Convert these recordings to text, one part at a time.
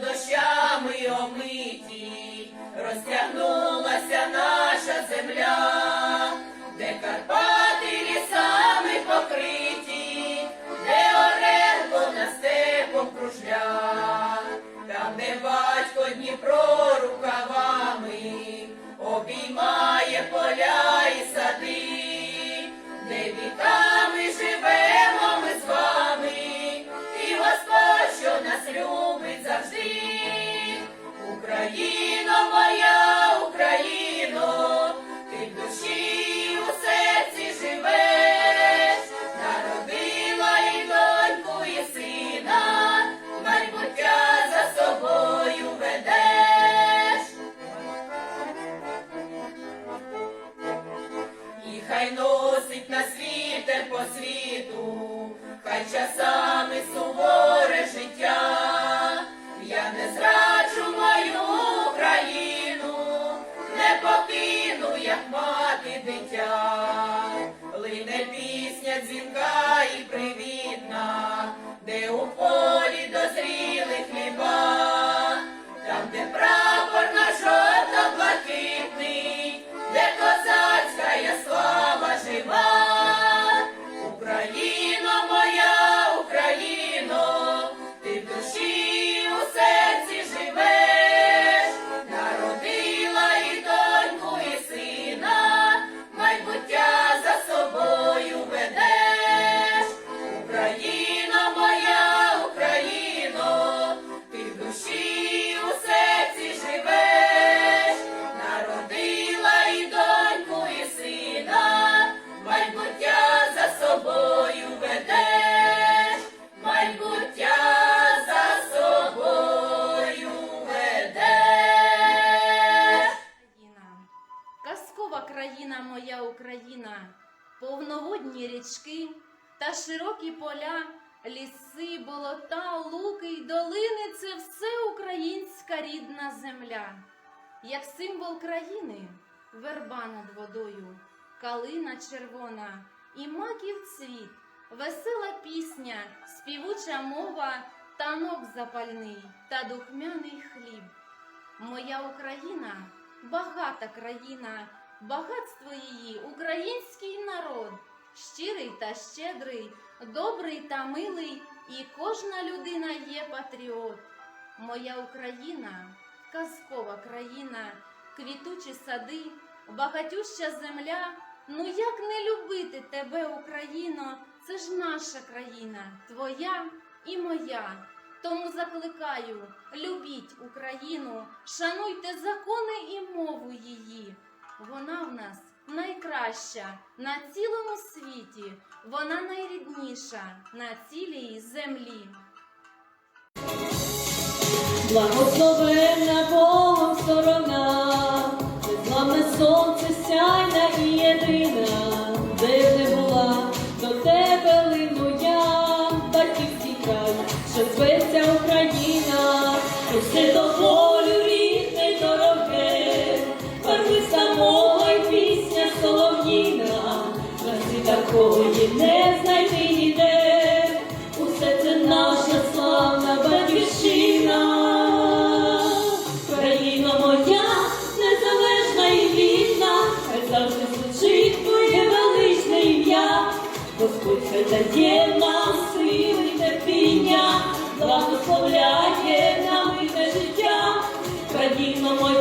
дощами омиті, повноводні річки та широкі поля, ліси, болота, луки й долини це все українська рідна земля. Як символ країни, верба над водою, калина червона і маків цвіт, весела пісня, співуча мова, танок запальний та духмяний хліб. Моя Україна багата країна, багатство її український народ, щирий та щедрий, добрий та милий, і кожна людина є патріот. Моя Україна казкова країна, квітучі сади, багатюща земля. Ну як не любити тебе, Україно? Це ж наша країна, твоя і моя. Тому закликаю, любіть Україну, шануйте закони і мову її. Вона в нас найкраща на цілому світі, вона найрідніша на цілій землі. Благословенна Богом сторона, славне сонце сяйна і єдина, такої не знайти ніде, усе це наша славна батьківщина. Країна моя, незалежна і вільна, хай завжди звучить твоє величне ім'я. Господь хай дає нам сили й терпіння, благословляє нам вічне життя. Країна моя,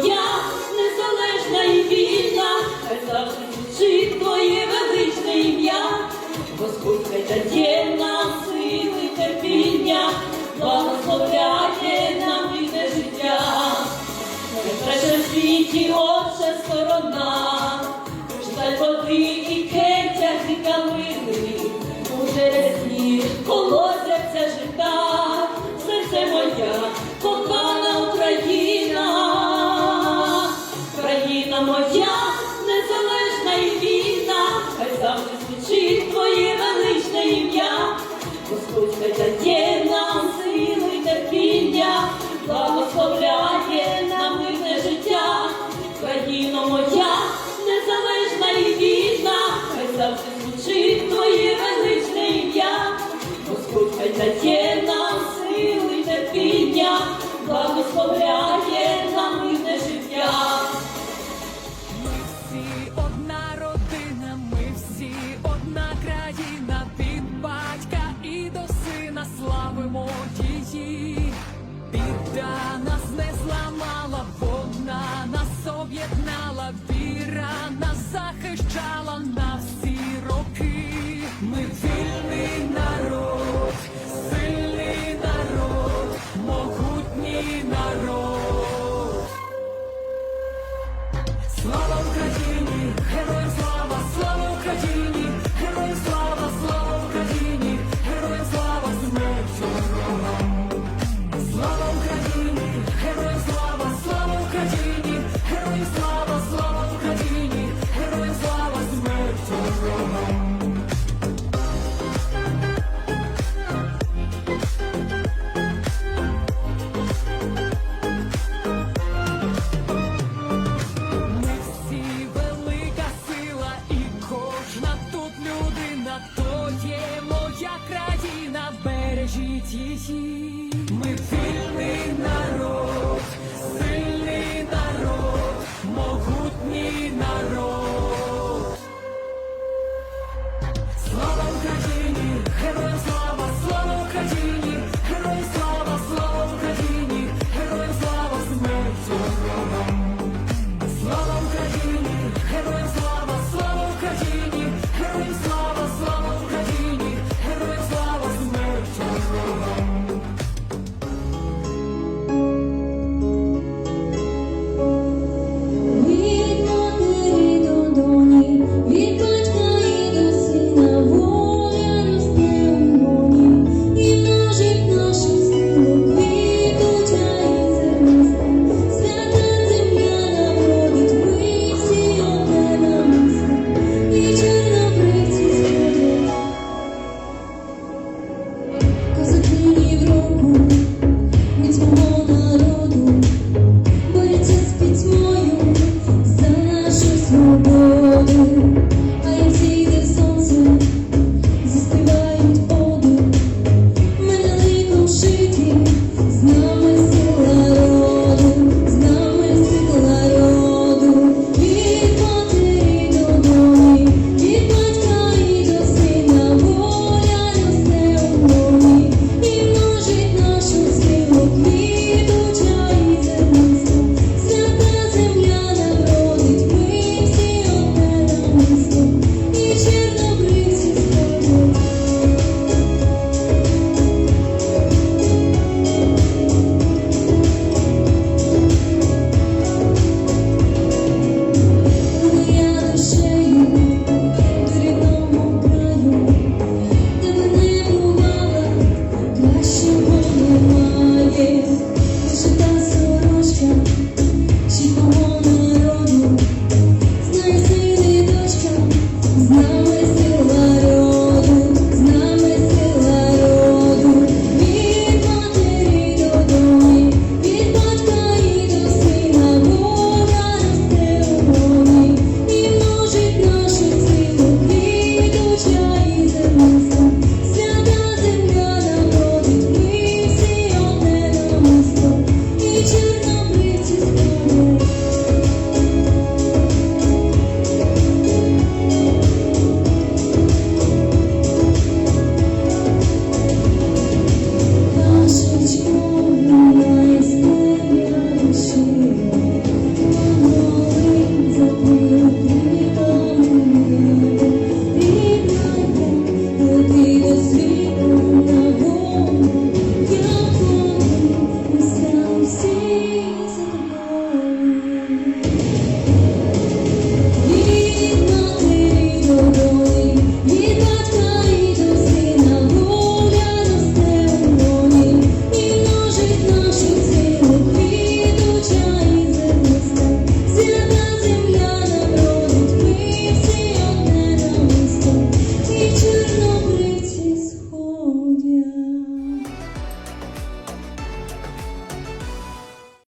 сторона, Кришталь води і кентя і калини, у жересні колосяться жита, серце моя, кохана Україна, країна моя, незалежна і вільна, хай завжди звучить твоє величне ім'я. Господь хай дає нам сили терпіння, La, Бережіть її, ми.